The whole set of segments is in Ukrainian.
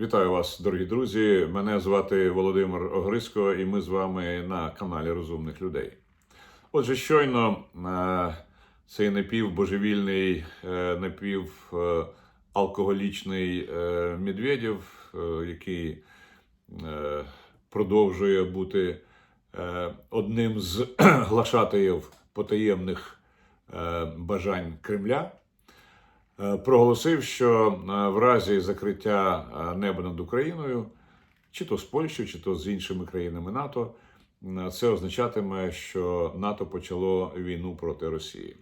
Вітаю вас, дорогі друзі. Мене звати Володимир Огриско, і ми з вами на каналі Розумних людей. Отже, щойно е, цей напівбожевільний, е, напівалкоголічний е, Медведєв, який продовжує бути одним з глашатаїв потаємних бажань Кремля. Е, проголосив, що е, в разі закриття е, неба над Україною, чи то з Польщею, чи то з іншими країнами НАТО, це означатиме, що НАТО почало війну проти Росії.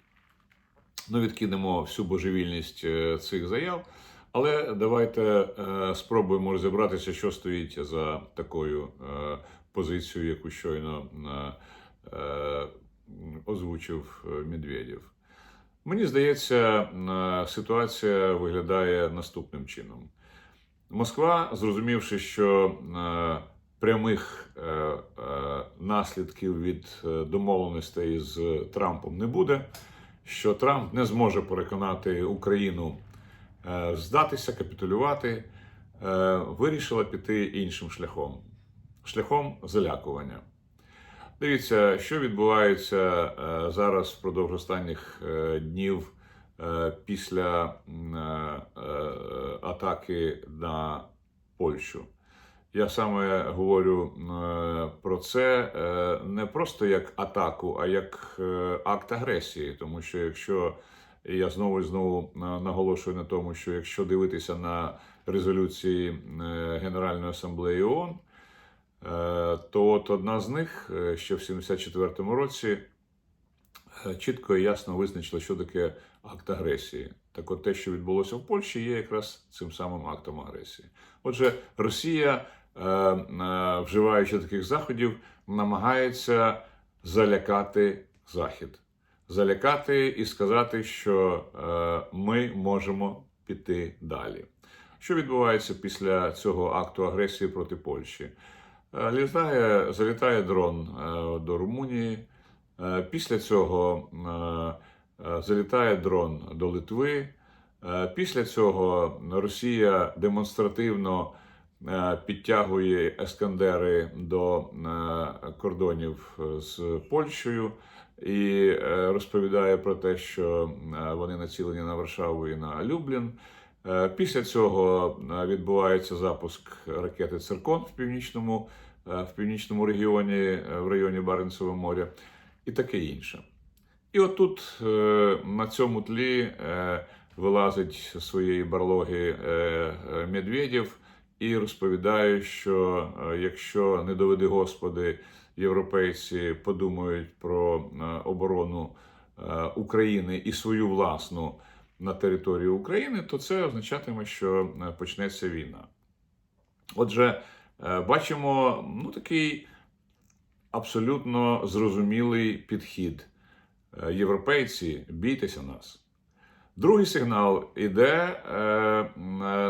Ну, відкинемо всю божевільність цих заяв, але давайте спробуємо розібратися, що стоїть за такою позицією, яку щойно озвучив Медведєв. Мені здається, е, ситуація виглядає наступним чином. Москва, зрозумівши, що е, прямих е, наслідків від домовленостей з Трампом не буде, що Трамп не зможе переконати Україну здатися, капітулювати, вирішила піти іншим шляхом шляхом залякування. Дивіться, що відбувається е, зараз впродовж останніх е, днів е, після атаки на Польщу. Я саме говорю про це не просто як атаку, а як акт агресії. Тому що якщо я знову і знову наголошую на тому, що якщо дивитися на резолюції Генеральної асамблеї ООН, то от одна з них е, ще в 74-му році е, чітко і ясно визначила, що таке акт агресії. Так от те, що відбулося в Польщі, є якраз цим самим актом агресії. Отже, Росія, е, е, вживаючи таких заходів, намагається залякати Захід, залякати і сказати, що е, ми можемо піти далі. Що відбувається після цього акту агресії проти Польщі? Е, Літає, залітає дрон е, до Румунії. Е, Після цього е, е, залітає дрон до Литви. Е, Після цього Росія демонстративно е, підтягує ескандери до е, кордонів з Польщею і е, розповідає про те, що е, вони націлені на Варшаву і на Люблін. Е, Після цього е, відбувається запуск ракети Циркон в північному, е, в північному регіоні, е, в районі Баренцевого моря, і таке інше. І отут е, на цьому тлі е, вилазить зі своєї барлоги е, е, Медведєв і розповідає, що е, якщо не доведи Господи, європейці подумають про е, оборону е, України і свою власну на території України, то це означатиме, що е, почнеться війна. Отже, е, бачимо ну, такий абсолютно зрозумілий підхід. Е, Європейці, бійтеся нас. Другий сигнал іде е, е,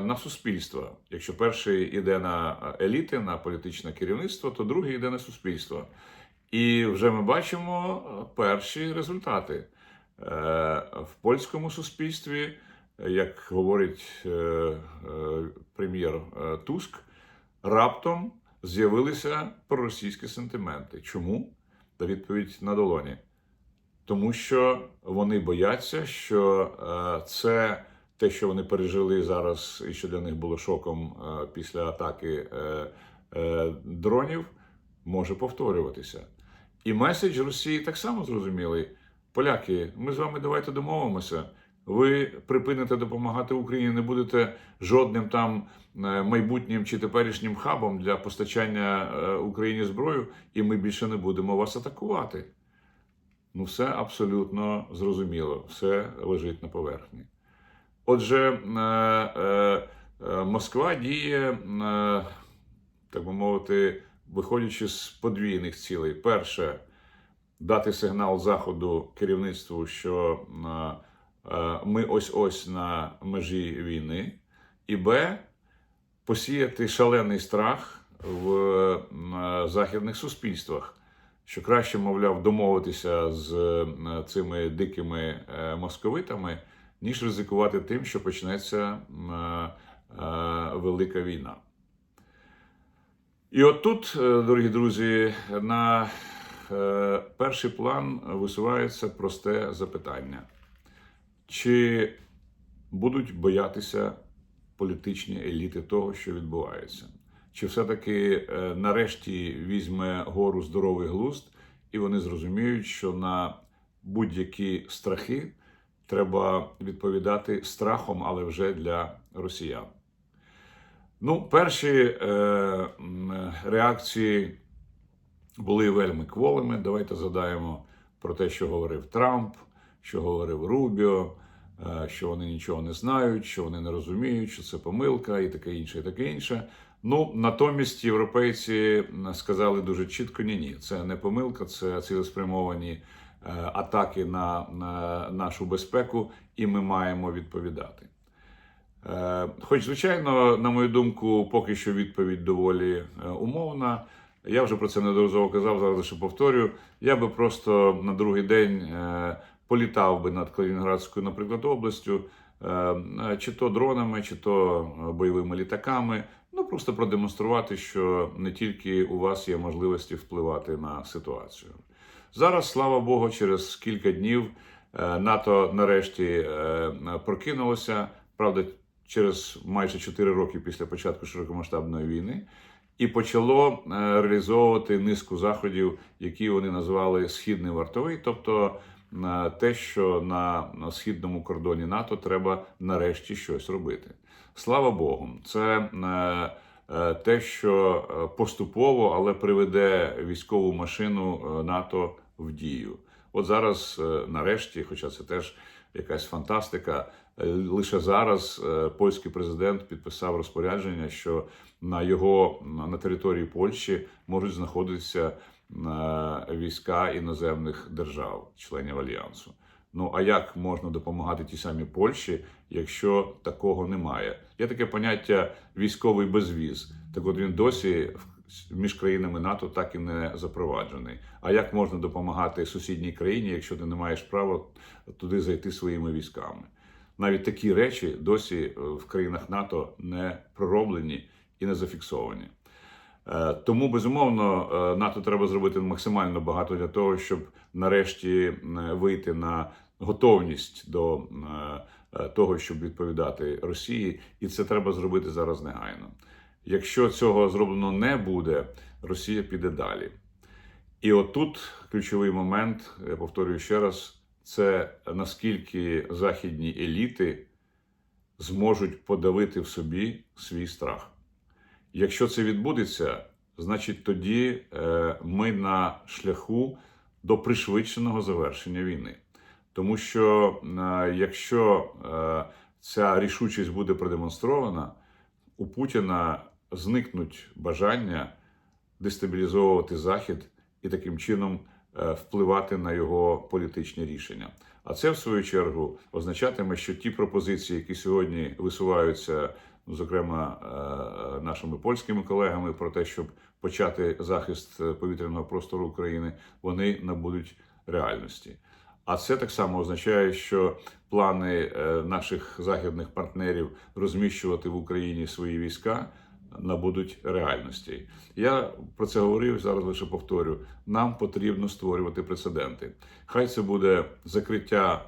на суспільство. Якщо перший іде на еліти, на політичне керівництво, то другий йде на суспільство. І вже ми бачимо е, перші результати. Е, в польському суспільстві, е, як говорить е, е, прем'єр е, Туск, раптом з'явилися проросійські сентименти. Чому? Та відповідь на долоні. Тому що вони бояться, що е, це те, що вони пережили зараз, і що для них було шоком е, після атаки е, дронів, може повторюватися. І меседж Росії так само зрозумілий. Поляки, ми з вами давайте домовимося. Ви припините допомагати Україні, не будете жодним там е, майбутнім чи теперішнім хабом для постачання е, Україні зброю, і ми більше не будемо вас атакувати. Ну, все абсолютно зрозуміло, все лежить на поверхні. Отже, е, Москва діє, так би мовити, виходячи з подвійних цілей. Перше, дати сигнал Заходу керівництву, що е, ми ось-ось на межі війни, і Б. Посіяти шалений страх в е, західних суспільствах що краще, мовляв, домовитися з е, цими дикими московитами, ніж ризикувати тим, що почнеться велика війна. І от тут, дорогі друзі, на перший план висувається просте запитання: чи будуть боятися політичні еліти того, що відбувається? Чи все-таки е, нарешті візьме гору здоровий глузд, і вони зрозуміють, що на будь-які страхи треба відповідати страхом, але вже для росіян? Ну, перші е, реакції були вельми кволими. Давайте задаємо про те, що говорив Трамп, що говорив Рубіо, е, що вони нічого не знають, що вони не розуміють, що це помилка, і таке інше, і таке інше. Ну, натомість європейці сказали дуже чітко: ні, ні, це не помилка, це цілеспрямовані е, атаки на, на нашу безпеку, і ми маємо відповідати. Е, Хоч, звичайно, на мою думку, поки що відповідь доволі е, умовна. Я вже про це неодноразово казав, зараз лише повторю. Я би просто на другий день е, політав би над Калінінградською, наприклад, областю, е, чи то дронами, чи то е, бойовими літаками. Ну просто продемонструвати, що не тільки у вас є можливості впливати на ситуацію. Зараз, слава Богу, через кілька днів е, НАТО нарешті прокинулося. Правда, через майже 4 роки після початку широкомасштабної війни, і почало реалізовувати низку заходів, які вони назвали східний вартовий, тобто е, те, що на, на східному кордоні НАТО треба нарешті щось робити. Слава Богу, це е, е, те, що е, поступово, але приведе військову машину НАТО в дію. От зараз, нарешті, хоча це теж якась фантастика, лише зараз польський президент підписав розпорядження, що на його на території Польщі можуть знаходитися війська іноземних держав, членів альянсу. Ну а як можна допомагати тій самій Польщі, якщо такого немає? Є таке поняття військовий безвіз. Так от він досі між країнами НАТО так і не запроваджений. А як можна допомагати сусідній країні, якщо ти не маєш права туди зайти своїми військами? Навіть такі речі досі е, в країнах НАТО не пророблені і не зафіксовані. Е, Тому безумовно е, НАТО треба зробити максимально багато для того, щоб нарешті е, вийти на готовність до того, щоб відповідати Росії, і це треба зробити зараз негайно. Якщо цього зроблено не буде, Росія піде далі. І отут ключовий момент, я повторюю ще раз, це наскільки західні еліти зможуть подавити в собі свій страх. Якщо це відбудеться, значить тоді е, ми на шляху до пришвидшеного завершення війни. Тому що е, якщо е, ця рішучість буде продемонстрована, у Путіна зникнуть бажання дестабілізовувати Захід і таким чином впливати на його політичні рішення. А це, в свою чергу, означатиме, що ті пропозиції, які сьогодні висуваються, зокрема е, нашими польськими колегами, про те, щоб почати захист е, повітряного простору України, вони набудуть реальності. А це так само означає, що плани е, наших західних партнерів розміщувати в Україні свої війська набудуть реальності. Я про це говорив зараз. Лише повторю: нам потрібно створювати прецеденти. Хай це буде закриття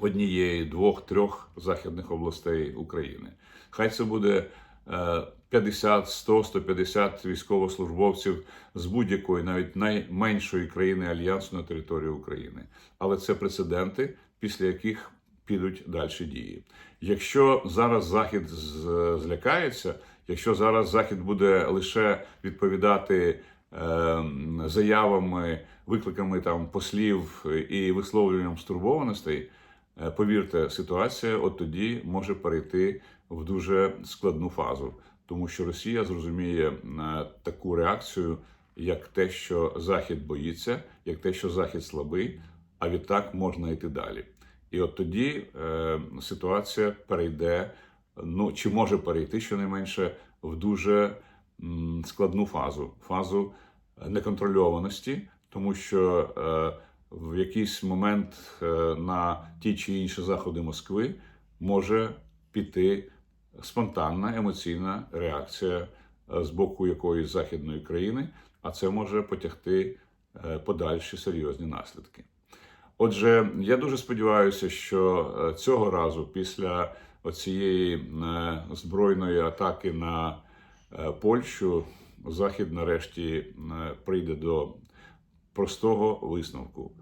однієї, двох, трьох західних областей України. Хай це буде е, 50, 100, 150 військовослужбовців з будь-якої, навіть найменшої країни альянсу на території України. Але це прецеденти, після яких підуть далі дії. Якщо зараз Захід злякається, якщо зараз Захід буде лише відповідати е, заявами, викликами там послів і висловлюванням стурбованостей, повірте, ситуація от тоді може перейти в дуже складну фазу, тому що Росія зрозуміє е, таку реакцію, як те, що Захід боїться, як те, що Захід слабий, а відтак можна йти далі. І от тоді е, ситуація перейде, ну чи може перейти щонайменше в дуже м, складну фазу, фазу неконтрольованості, тому що е, в якийсь момент е, на ті чи інші заходи Москви може піти спонтанна емоційна реакція е, з боку якоїсь західної країни, а це може потягти е, подальші серйозні наслідки. Отже, я дуже сподіваюся, що цього разу, після оцієї е, збройної атаки на Польщу, Захід нарешті прийде до простого висновку.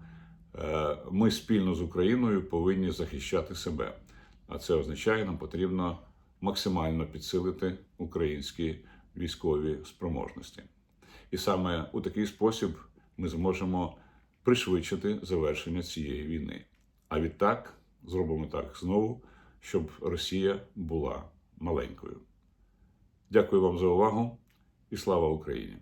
Е, Ми спільно з Україною повинні захищати себе. А це означає, нам потрібно максимально підсилити українські військові спроможності. І саме у такий спосіб ми зможемо пришвидшити завершення цієї війни. А відтак зробимо так знову, щоб Росія була маленькою. Дякую вам за увагу і слава Україні!